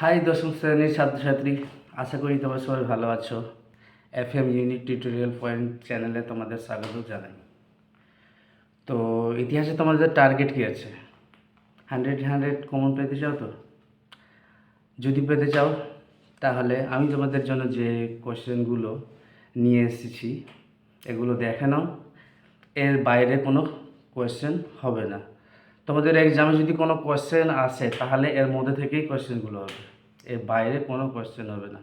High দশম শ্রেণির ছাত্রছাত্রী। আশা করি তোমরা সবাই ভালো আছো। F M unit tutorial point চ্যানেলে তোমাদের স্বাগত জানাই। তো, ইতিহাসে তোমাদের টার্গেট কী আছে? হান্ড্রেড হান্ড্রেড কমন পেতে চাও তো? যদি পেতে চাও, তাহলে আমি তোমাদের জন্য যে কোশ্চেনগুলো নিয়ে এসেছি, এগুলো দেখে নাও। এর বাইরে কোনো কোয়েশ্চেন হবে না। তোমাদের এক্সামে যদি কোনো কোয়েশ্চেন আসে, তাহলে এর মধ্যে থেকেই কোয়েশ্চেনগুলো হবে। এর বাইরে কোনো কোয়েশ্চেন হবে না।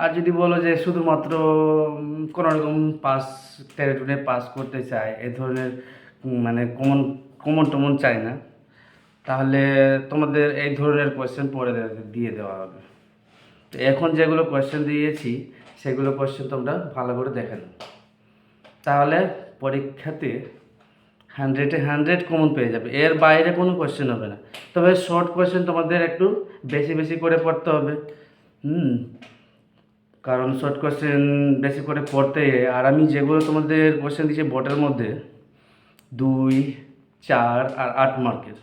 আর যদি বলো যে শুধুমাত্র কোনো রকম পাস টেরিটুনে পাস করতে চায়, এ ধরনের মানে কমন কমন টমন চাই না, তাহলে তোমাদের এই ধরনের কোয়েশ্চেন পরে দিয়ে দেওয়া হবে। তো এখন যেগুলো কোয়েশ্চেন দিয়েছি, সেগুলো কোয়েশ্চেন তোমরা ভালো করে দেখে তাহলে পরীক্ষাতে হান্ড্রেডে হান্ড্রেড কমন পেয়ে যাবে। এর বাইরে কোনো কোয়েশ্চেন হবে না। তবে শর্ট কোয়েশ্চেন তোমাদের একটু বেশি বেশি করে পড়তে হবে। হুম। কারণ শর্ট কোয়েশ্চেন বেশি করে পড়তে, আর আমি যেগুলো তোমাদের কোয়েশ্চেন দিয়েছি বোর্ডের মধ্যে, দুই, চার আর আট মার্কের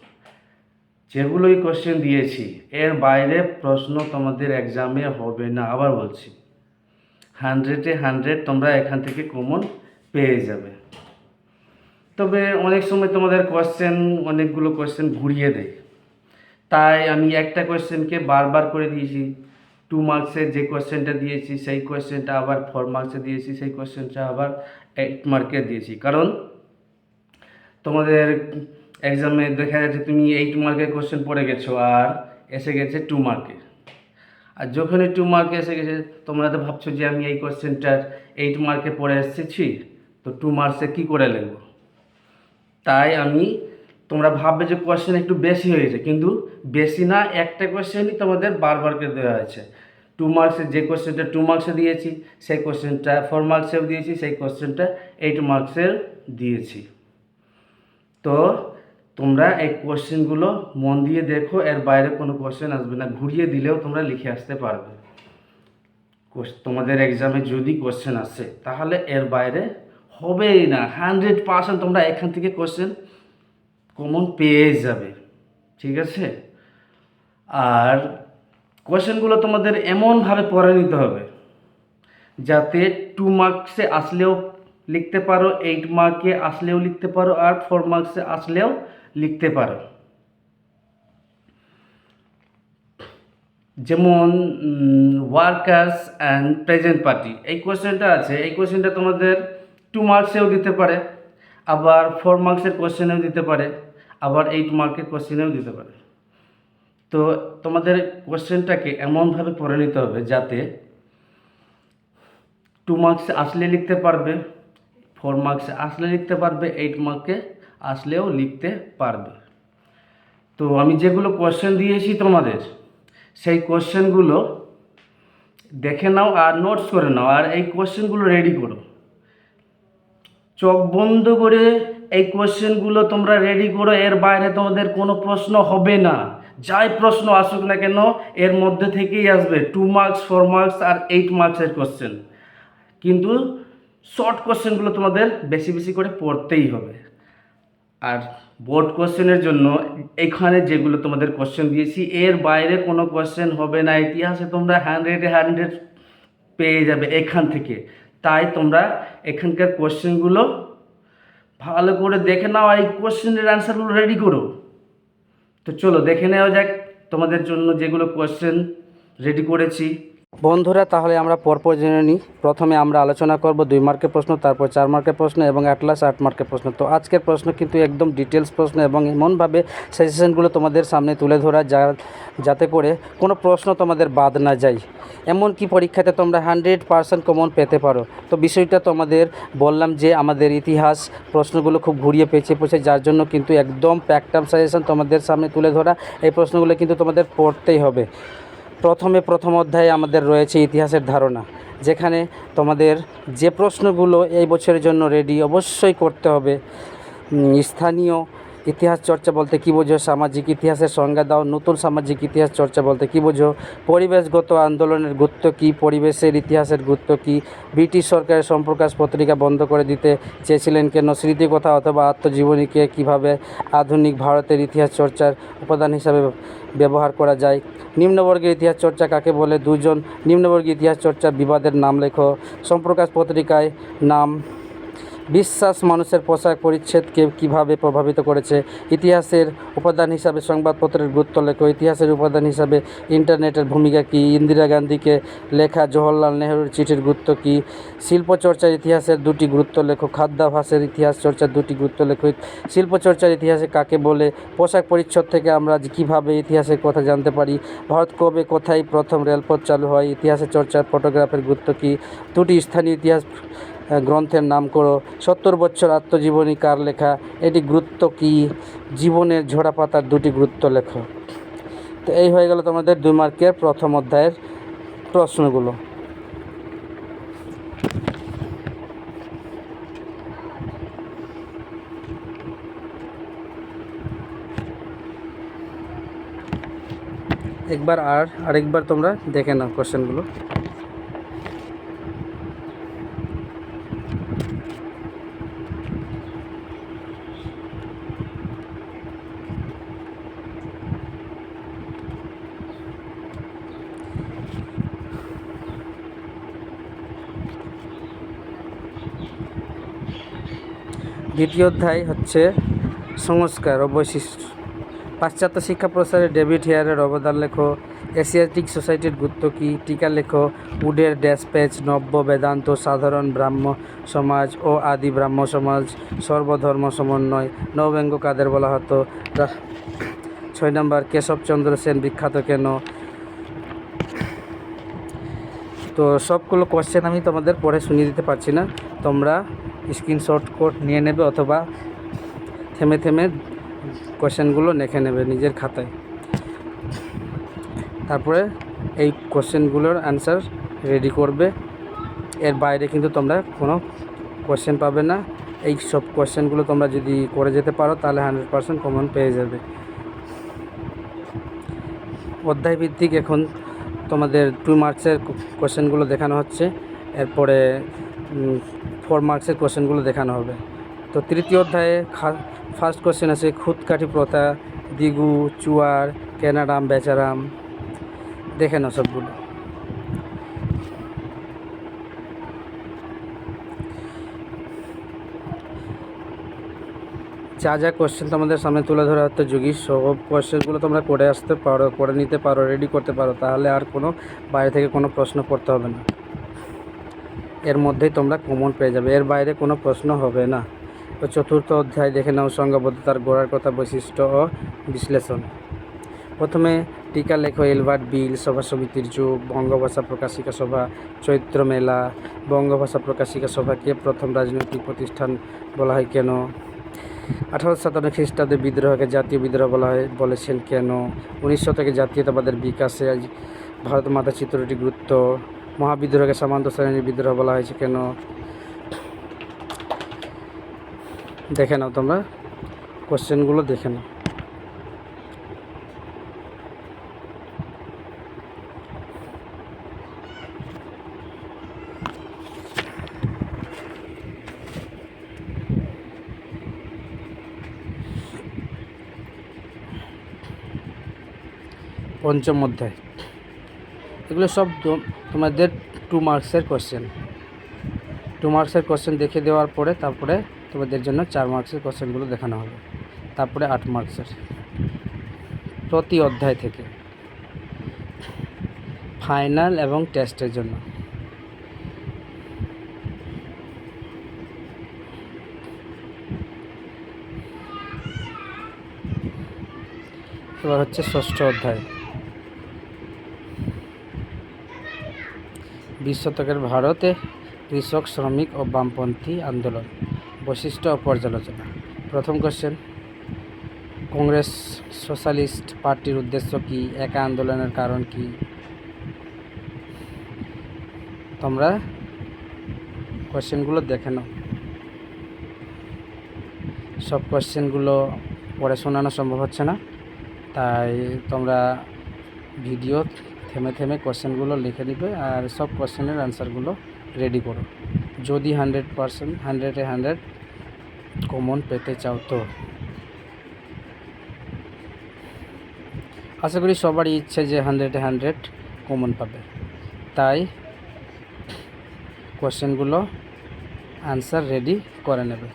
যেগুলোই কোয়েশ্চেন দিয়েছি, এর বাইরে প্রশ্ন তোমাদের এক্সামে হবে না। আবার বলছি, হান্ড্রেডে হান্ড্রেড তোমরা এখান থেকে কমন পেয়ে যাবে। তবে অনেক সময় তোমাদের কোয়েশ্চেন অনেকগুলো কোয়েশ্চেন ঘুরিয়ে দেয়। তাই আমি একটা কোয়েশ্চেনকে বারবার করে দিয়েছি। টু মার্কসের যে কোয়েশ্চেনটা দিয়েছি, সেই কোয়েশ্চেনটা আবার ফোর মার্কসে দিয়েছি, সেই কোয়েশ্চেনটা আবার এইট মার্কে দিয়েছি। কারণ তোমাদের এক্সামে দেখা যাচ্ছে তুমি এইট মার্কের কোয়েশ্চেন পড়ে গেছো আর এসে গেছে টু মার্কে আর যখনই টু মার্কে এসে গেছে, তোমরা তো ভাবছ যে আমি এই কোয়েশ্চেনটার এইট মার্কে পড়ে এসেছি, তো টু মার্কসে কী করে লিখব? তাই আমি তোমরা ভাববে যে কোয়েশ্চেন একটু বেশি হয়েছে কিন্তু বেশি না, একটা কোয়েশ্চেনই তোমাদের বারবার করে দেওয়া হয়েছে। টু মার্কসের যে কোয়েশ্চেনটা টু মার্কসে দিয়েছি, সেই কোয়েশ্চেনটা ফোর মার্কসেও দিয়েছি, সেই কোয়েশ্চেনটা এইট মার্কসের দিয়েছি। তো তোমরা এই কোয়েশ্চেনগুলো মন দিয়ে দেখো, এর বাইরে কোনো কোয়েশ্চেন আসবে না, ঘুরিয়ে দিলেও তোমরা লিখে আসতে পারবে। তোমাদের এক্সামে যদি কোয়েশ্চেন আসে, তাহলে এর বাইরে হবেই না। হান্ড্রেড পার্সেন্ট তোমরা এখান থেকে কোশ্চেন কমন পেয়ে যাবে। ঠিক আছে? আর কোশ্চেনগুলো তোমাদের এমনভাবে পড়ে নিতে হবে যাতে টু মার্কসে আসলেও লিখতে পারো এইট মার্কে আসলেও লিখতে পারো, আর ফোর মার্কসে আসলেও লিখতে পারো। যেমন ওয়ার্কার্স অ্যান্ড প্রেজেন্ট পার্টি এই কোয়েশ্চেনটা আছে। এই কোয়েশ্চেনটা তোমাদের টু মার্কসেও দিতে পারে, আবার ফোর মার্কসের কোয়েশ্চেনেও দিতে পারে, আবার এইট মার্কের কোয়েশ্চেনেও দিতে পারে। তো তোমাদের কোয়েশ্চেনটাকে এমনভাবে পড়ে নিতে হবে যাতে টু মার্কসে আসলে লিখতে পারবে ফোর মার্কসে আসলে লিখতে পারবে এইট মার্কে আসলেও লিখতে পারবে। তো আমি যেগুলো কোয়েশ্চেন দিয়েছি তোমাদের, সেই কোয়েশ্চেনগুলো দেখে নাও আর নোটস করে নাও, আর এই কোয়েশ্চেনগুলো রেডি করো। চোখ বন্ধ করে এই কোয়েশ্চেনগুলো তোমরা রেডি করো, এর বাইরে তোমাদের কোনো প্রশ্ন হবে না। যাই প্রশ্ন আসুক না কেন, এর মধ্যে থেকেই আসবে টু মার্কস ফোর মার্কস আর এইট মার্কসের কোয়েশ্চেন কিন্তু শর্ট কোশ্চেনগুলো তোমাদের বেশি বেশি করে পড়তেই হবে। আর বোর্ড কোশ্চেনের জন্য এখানে যেগুলো তোমাদের কোশ্চেন দিয়েছি, এর বাইরে কোনো কোশ্চেন হবে না। ইতিহাসে তোমরা হান্ড্রেডে হান্ড্রেড পেয়ে যাবে এখান থেকে। তাই তোমরা এখানকার কোশ্চেনগুলো ভালো করে দেখে নাও আর এই কোশ্চেনের অ্যান্সারগুলো রেডি করো। তো চলো দেখে নেওয়া যাক তোমাদের জন্য যেগুলো কোশ্চেন রেডি করেছি। বন্ধুরা, তাহলে আমরা পরপর জেনে নিই। প্রথমে আমরা আলোচনা করব দুই মার্কের প্রশ্ন, তারপর চার মার্কের প্রশ্ন এবং অ্যাটলাস আট মার্কের প্রশ্ন। তো আজকের প্রশ্ন কিন্তু একদম ডিটেলস প্রশ্ন এবং এমনভাবে সাজেশনগুলো তোমাদের সামনে তুলে ধরা যা, যাতে করে কোনো প্রশ্ন তোমাদের বাদ না যায়। এমনকি পরীক্ষাতে তোমরা হান্ড্রেড পার্সেন্ট কমন পেতে পারো? তো বিষয়টা তোমাদের বললাম যে আমাদের ইতিহাস প্রশ্নগুলো খুব ঘুরিয়ে পেঁচিয়ে পড়ছে যার জন্য কিন্তু একদম প্যাকটাম সাজেশন তোমাদের সামনে তুলে ধরা। এই প্রশ্নগুলো কিন্তু তোমাদের পড়তেই হবে। প্রথমে প্রথম অধ্যায়ে আমাদের রয়েছে ইতিহাসের ধারণা, যেখানে তোমাদের যে প্রশ্নগুলো এই বছরের জন্য রেডি অবশ্যই করতে হবে। স্থানীয় ইতিহাস চর্চা বলতে কী বোঝো? সামাজিক ইতিহাসের সংজ্ঞা দাও। নতুন সামাজিক ইতিহাস চর্চা বলতে কী বোঝো? পরিবেশগত আন্দোলনের গুরুত্ব কী? পরিবেশের ইতিহাসের গুরুত্ব কী? ব্রিটিশ সরকারের সম্প্রকাশ পত্রিকা বন্ধ করে দিতে চেয়েছিলেন কেন? স্মৃতিকথা অথবা আত্মজীবনীকে কীভাবে আধুনিক ভারতের ইতিহাস চর্চার উপাদান হিসাবে ব্যবহার করা যায়? নিম্নবর্গের ইতিহাস চর্চা কাকে বলে? দুজন নিম্নবর্গীয় ইতিহাস চর্চা বিবাদের নাম লেখো। সম্প্রকাশ পত্রিকায় নাম বিশ্বাস মানুষের পোশাক পরিচ্ছেদকে কীভাবে প্রভাবিত করেছে? ইতিহাসের উপাদান হিসাবে সংবাদপত্রের গুরুত্ব লেখো। ইতিহাসের উপাদান হিসাবে ইন্টারনেটের ভূমিকা কী? ইন্দিরা গান্ধীকে লেখা জওহরলাল নেহরুর চিঠির গুরুত্ব কী? শিল্প চর্চার ইতিহাসের দুটি গুরুত্ব লেখো। খাদ্যাভাসের ইতিহাস চর্চার দুটি গুরুত্ব লেখো। শিল্প চর্চার ইতিহাসে কাকে বলে? পোশাক পরিচ্ছদ থেকে আমরা কীভাবে ইতিহাসের কথা জানতে পারি? ভারত কবে কোথায় প্রথম রেলপথ চালু হয়? ইতিহাসের চর্চার ফটোগ্রাফের গুরুত্ব কী? দুটি স্থানীয় ইতিহাস গ্রন্থের নাম করো। সত্তর বছর আত্মজীবনী কার লেখা? এটি গুরুত্ব কী? জীবনের ঝোড়া পাতার দুটি গুরুত্ব লেখো। তো এই হয়ে গেল তোমাদের দুই মার্কের প্রথম অধ্যায়ের প্রশ্নগুলো। একবার আর আরেকবার তোমরা দেখে নাও কোশ্চেনগুলো। দ্বিতীয় অধ্যায় হচ্ছে সংস্কার ও বৈশিষ্ট্য। পাশ্চাত্য শিক্ষা প্রসারে ডেভিড হেয়ারের অবদান লেখো, এশিয়াটিক সোসাইটির গুরুত্ব কী, টিকা লেখো, উডের ড্যাশ পেজ, নব্য বেদান্ত, সাধারণ ব্রাহ্ম সমাজ ও আদি ব্রাহ্ম সমাজ, সর্বধর্ম সমন্বয় নবব্যঙ্গ কাদের বলা হতো? ছয় নম্বর কেশবচন্দ্র সেন বিখ্যাত কেন? তো সবগুলো কোশ্চেন আমি তোমাদের পড়ে শুনিয়ে দিতে পারছি না। তোমরা স্ক্রিনশট কোড নিয়ে নেবে অথবা থেমে থেমে কোশ্চেনগুলো লিখে নেবে নিজের খাতায়। তারপরে এই কোশ্চেনগুলোর অ্যান্সার রেডি করবে। এর বাইরে কিন্তু তোমরা কোনো কোশ্চেন পাবে না। এই সব কোশ্চেনগুলো তোমরা যদি করে যেতে পারো, তাহলে হান্ড্রেড পার্সেন্ট কমন পেয়ে যাবে। অধ্যায় ভিত্তিক এখন তোমাদের টু মার্কসের কোশ্চেনগুলো দেখানো হচ্ছে। এরপরে ফোর মার্কসের কোশ্চেনগুলো দেখানো হবে। তো তৃতীয় অধ্যায়ে ফার্স্ট কোশ্চেন আছে, খুদকাঠি প্রথা, দিগু, চুয়ার, কেনারাম, বেচারাম। দেখে নাও সবগুলো। যা যা কোশ্চেন তোমাদের সামনে তুলে ধরা হতো যুগী, সব কোশ্চেনগুলো তোমরা করে আসতে পারো, করে নিতে পারো রেডি করতে পারো, তাহলে আর কোনো বাইরে থেকে কোনো প্রশ্ন করতে হবে না। এর মধ্যেই তোমরা কমন পেয়ে যাবে। এর বাইরে কোনো প্রশ্ন হবে না। চতুর্থ অধ্যায় দেখে নাও সংঘবদ্ধতার গোড়ার কথা বৈশিষ্ট্য ও বিশ্লেষণ। প্রথমে টিকা লেখো, এলবার্ট বিল, সভা সমিতির যুগ, বঙ্গভাষা প্রকাশিকা সভা, চৈত্র মেলা। বঙ্গভাষা প্রকাশিকা সভাকে প্রথম রাজনৈতিক প্রতিষ্ঠান বলা হয় কেন? আঠারোশো সাতান্ন খ্রিস্টাব্দে বিদ্রোহকে জাতীয় বিদ্রোহ বলা হয়, বলেছেন কেন? উনিশ শতকে জাতীয়তাবাদের বিকাশে ভারত মাতা চিত্রটি গুরুত্ব। মহাবিদ্রোহকে সামন্ত শ্রেণির বিদ্রোহ বলা হয়েছে কেন? দেখে নাও তোমরা। কোশ্চেনগুলো দেখে নাও। পঞ্চম অধ্যায়। এগুলো সব তোমাদের টু মার্কসের কোশ্চেন টু মার্কসের কোশ্চেন দেখে দেওয়ার পরে তারপরে তোমাদের জন্য চার মার্কসের কোশ্চেনগুলো দেখানো হবে। তারপরে আট মার্কসের প্রতি অধ্যায় থেকে। ফাইনাল এবং টেস্টের জন্য। এবার হচ্ছে ষষ্ঠ অধ্যায়। বিশ শতকের ভারতে কৃষক, শ্রমিক ও বামপন্থী আন্দোলন, বৈশিষ্ট্য ও পর্যালোচনা। প্রথম কোশ্চেন কংগ্রেস সোশ্যালিস্ট পার্টির উদ্দেশ্য কী? একা আন্দোলনের কারণ কী? তোমরা কোশ্চেনগুলো দেখে নাও। সব কোশ্চেনগুলো পড়ে শোনানো সম্ভব হচ্ছে না, তাই তোমরা ভিডিও থেমে থেমে কোশ্চেনগুলো লিখে নিবে আর সব কোশ্চেনের অ্যান্সারগুলো রেডি করো। যদি হান্ড্রেড পারসেন্ট হান্ড্রেডে হান্ড্রেড কমন পেতে চাও তো। আশা করি সবারই ইচ্ছে যে হান্ড্রেডে হান্ড্রেড কমন পাবে। তাই কোশ্চেনগুলো আনসার রেডি করে নেবে।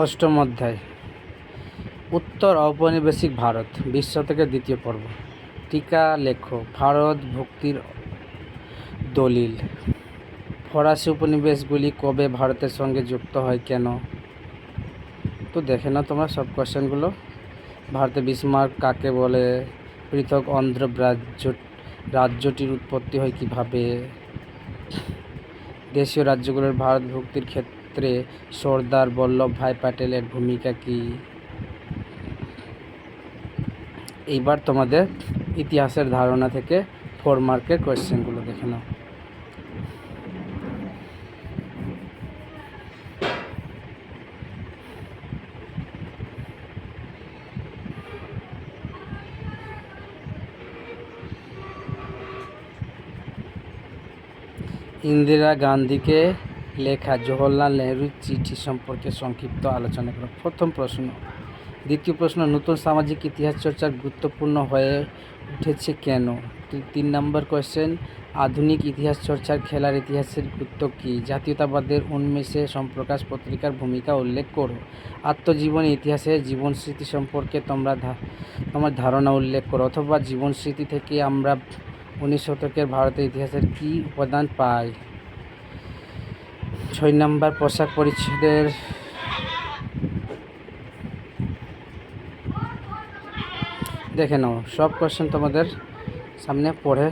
অষ্টম অধ্যায়। উত্তর ঔপনিবেশিক ভারত, বিশ্ব থেকে দ্বিতীয় পর্ব। টিকা লেখো, ভারত ভক্তির দলিল। ফরাসি উপনিবেশগুলি কবে ভারতের সঙ্গে যুক্ত হয় কেন? তো দেখে না তোমরা সব কোশ্চেনগুলো। ভারতে বিসমার্ক কাকে বলে? পৃথক অন্ধ্র রাজ্য রাজ্যটির উৎপত্তি হয় কীভাবে? দেশীয় রাজ্যগুলোর ভারত ভক্তির ক্ষেত্রে সর্দার বল্লভভাই প্যাটেলের ভূমিকা কি? এইবার তোমাদের ইতিহাসের ধারণা থেকে ফোর মার্কের কোয়েশ্চেনগুলো দেখে নাও। ইন্দিরা গান্ধীকে লেখা জওহরলাল নেহরুর চিঠি সম্পর্কে সংক্ষিপ্ত আলোচনা করো। প্রথম প্রশ্ন। দ্বিতীয় প্রশ্ন, নতুন সামাজিক ইতিহাস চর্চার গুরুত্বপূর্ণ হয়ে উঠেছে কেন? তিন নম্বর কোয়েশ্চেন আধুনিক ইতিহাস চর্চার খেলার ইতিহাসের গুরুত্ব কী? জাতীয়তাবাদের উন্মেষে সম্প্রকাশ পত্রিকার ভূমিকা উল্লেখ করো। আত্মজীবনী ইতিহাসের জীবন স্মৃতি সম্পর্কে তোমরা তোমার ধারণা উল্লেখ করো। অথবা জীবন স্মৃতি থেকে আমরা উনিশ শতকের ভারতের ইতিহাসের কী উপাদান পাই? ছয় নম্বর পোশাক পরিচ্ছদের দেখে নাও, সব কোশ্চেন তোমাদের সামনে পড়ে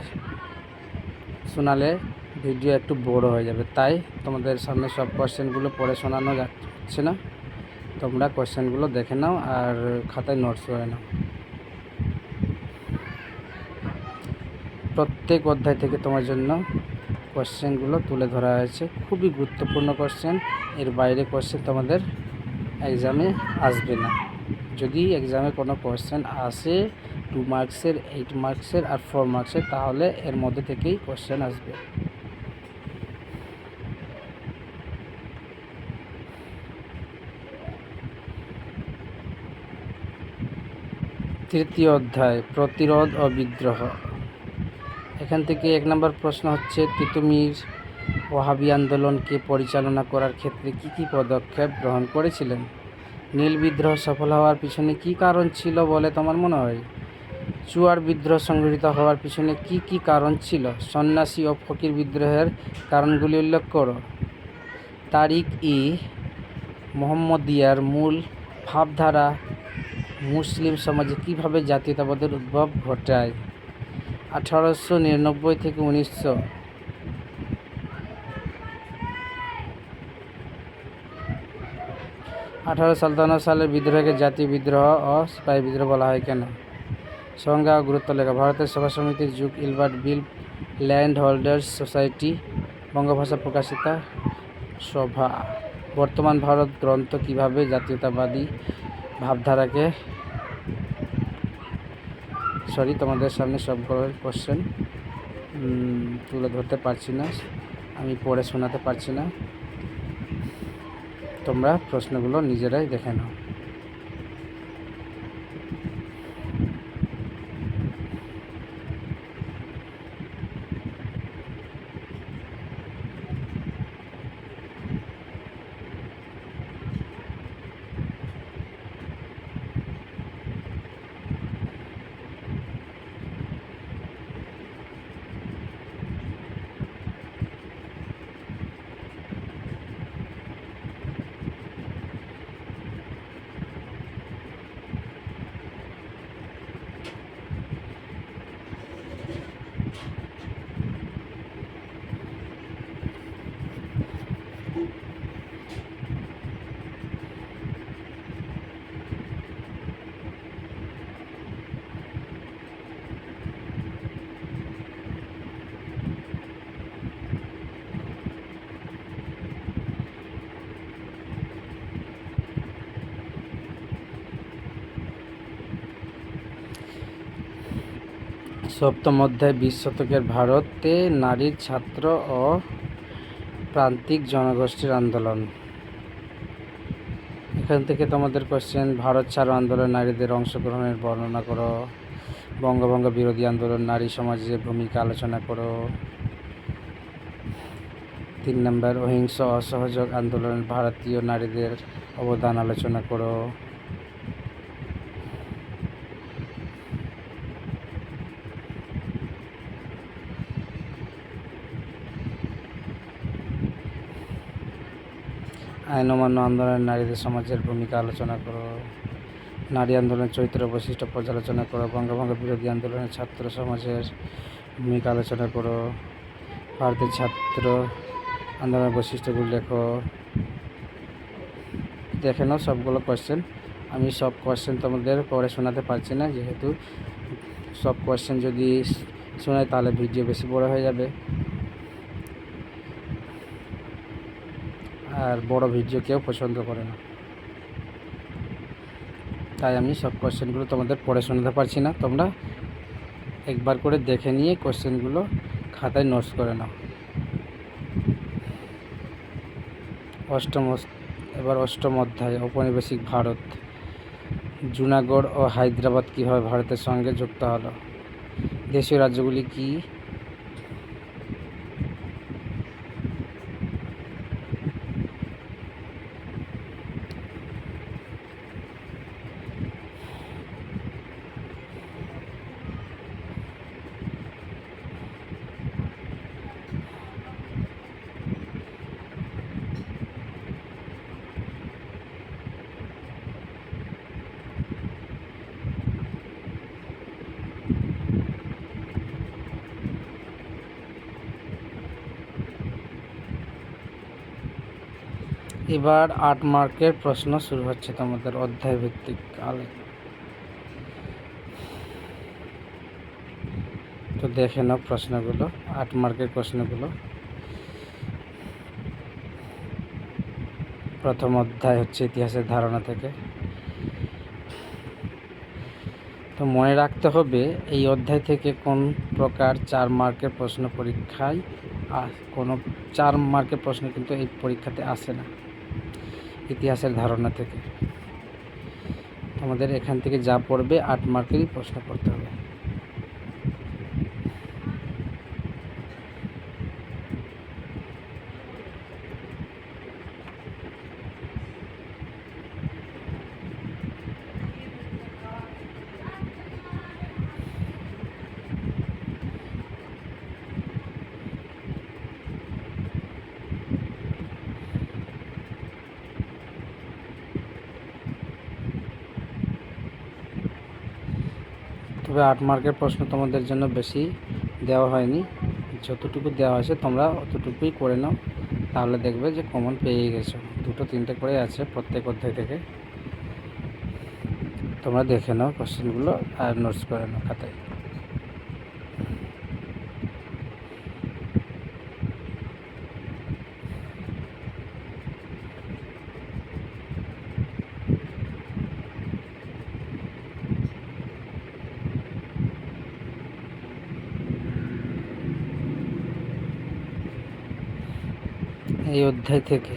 শোনালে ভিডিও একটু বড় হয়ে যাবে। তাই তোমাদের সামনে সব কোশ্চেনগুলো পড়ে শোনানো যাচ্ছে না? তোমরা কোশ্চেনগুলো দেখে নাও আর খাতায় নোটস করে নাও। প্রত্যেক অধ্যায় থেকে তোমার জন্য কোশ্চেনগুলো তুলে ধরা হয়েছে। খুবই গুরুত্বপূর্ণ কোশ্চেন। এর বাইরে কোশ্চেন তোমাদের এক্সামে আসবে না। যদি এক্সামে কোনো কোশ্চেন আসে টু মার্কসের এইট মার্কসের আর ফোর মার্কসের তাহলে এর মধ্যে থেকেই কোশ্চেন আসবে। তৃতীয় অধ্যায়, প্রতিরোধ ও বিদ্রোহ। এখান থেকে এক নম্বর প্রশ্ন হচ্ছে, তিতুমির ওহাবি আন্দোলনকে পরিচালনা করার ক্ষেত্রে কী কী পদক্ষেপ গ্রহণ করেছিলেন? নীল বিদ্রোহ সফল হওয়ার পিছনে কী কারণ ছিল বলে তোমার মনে হয়? চুয়ার বিদ্রোহ সংঘটিত হওয়ার পিছনে কী কী কারণ ছিল? সন্ন্যাসী ও ফকির বিদ্রোহের কারণগুলি উল্লেখ করো। তারিক ই, মোহাম্মদিয়ার মূল ভাবধারা মুসলিম সমাজে কীভাবে জাতীয়তাবাদের উদ্ভব ঘটায়? আঠারোশো নিরানব্বই থেকে উনিশশো। আঠারো সাতান্ন সালের বিদ্রোহকে জাতীয় বিদ্রোহ ও সিপাহী বিদ্রোহ বলা হয় কেন? সংজ্ঞা ও গুরুত্ব লেখা। ভারতের সভা সমিতির যুগ Ilbert bill land holders society, Bangabhasha Prakashika Sabha. বর্তমান ভারত গ্রন্থ কীভাবে জাতীয়তাবাদী ভাবধারাকে সরি তোমাদের সামনে সবগুলো কোশ্চেন তুলে ধরতে পারছি না। আমি পড়ে শোনাতে পারছি না। তোমরা প্রশ্নগুলো নিজেরাই দেখে নাও। সপ্তম অধ্যায় বিশ শতকের ভারতে নারীর ছাত্র ও প্রান্তিক জনগোষ্ঠীর আন্দোলন। এখান থেকে তোমাদের কোশ্চেন ভারত ছাড়ো আন্দোলন নারীদের অংশগ্রহণের বর্ণনা করো। বঙ্গভঙ্গ বিরোধী আন্দোলন, নারী সমাজের ভূমিকা আলোচনা করো। তিন নম্বর, অহিংস, অসহযোগ আন্দোলন, ভারতীয় নারীদের অবদান আলোচনা করো। আইন অমান্য আন্দোলনে নারীদের সমাজের ভূমিকা আলোচনা করো। নারী আন্দোলনের চরিত্র বৈশিষ্ট্য পর্যালোচনা করো। বঙ্গভঙ্গ বিরোধী আন্দোলনের ছাত্র সমাজের ভূমিকা আলোচনা করো। ভারতের ছাত্র আন্দোলনের বৈশিষ্ট্যগুলো লেখো। দেখে নাও সবগুলো কোয়েশ্চেন আমি সব কোয়েশ্চেন তোমাদের পরে শোনাতে পারছি না, যেহেতু সব কোয়েশ্চেন যদি শোনাই তাহলে ভিডিও বেশি বড় হয়ে যাবে। আর বড় ভিডিও কেউ পছন্দ করে না। তাই আমি সব কোশ্চেনগুলো তোমাদের পড়ে শোনাতে পারছি না। তোমরা একবার করে দেখে নিয়ে কোশ্চেনগুলো খাতায় নোটস করে নাও। অষ্টম এবার অষ্টম অধ্যায়, ঔপনিবেশিক ভারত। জুনাগড় ও হায়দ্রাবাদ কীভাবে ভারতের সঙ্গে যুক্ত হলো? দেশীয় রাজ্যগুলি কী এবার আট মার্কের প্রশ্ন শুরু হচ্ছে তোমাদের অধ্যায় ভিত্তিক আলে তো দেখে নাও প্রশ্নগুলো, আট মার্কের প্রশ্নগুলো। প্রথম অধ্যায় হচ্ছে ইতিহাসের ধারণা থেকে। তো মনে রাখতে হবে, এই অধ্যায় থেকে কোন প্রকার চার মার্কের প্রশ্ন পরীক্ষায় কোনো চার মার্কের প্রশ্ন কিন্তু এই পরীক্ষাতে আসে না। ইতিহাসের ধারণা থেকে। আমাদের এখান থেকে যা পড়বে আট মার্কেরই প্রশ্ন করতে হবে। তবে আট মার্কের প্রশ্ন তোমাদের জন্য বেশি দেওয়া হয়নি। যতটুকু দেওয়া হয়েছে তোমরা অতটুকুই করে নাও, তাহলে দেখবে যে কমন পেয়ে গেছো। দুটো তিনটে করে আছে প্রত্যেক অধ্যায় থেকে। তোমরা দেখে নাও কোশ্চেনগুলো আর নোটস করে নাও খাতায়। এই অধ্যায় থেকে।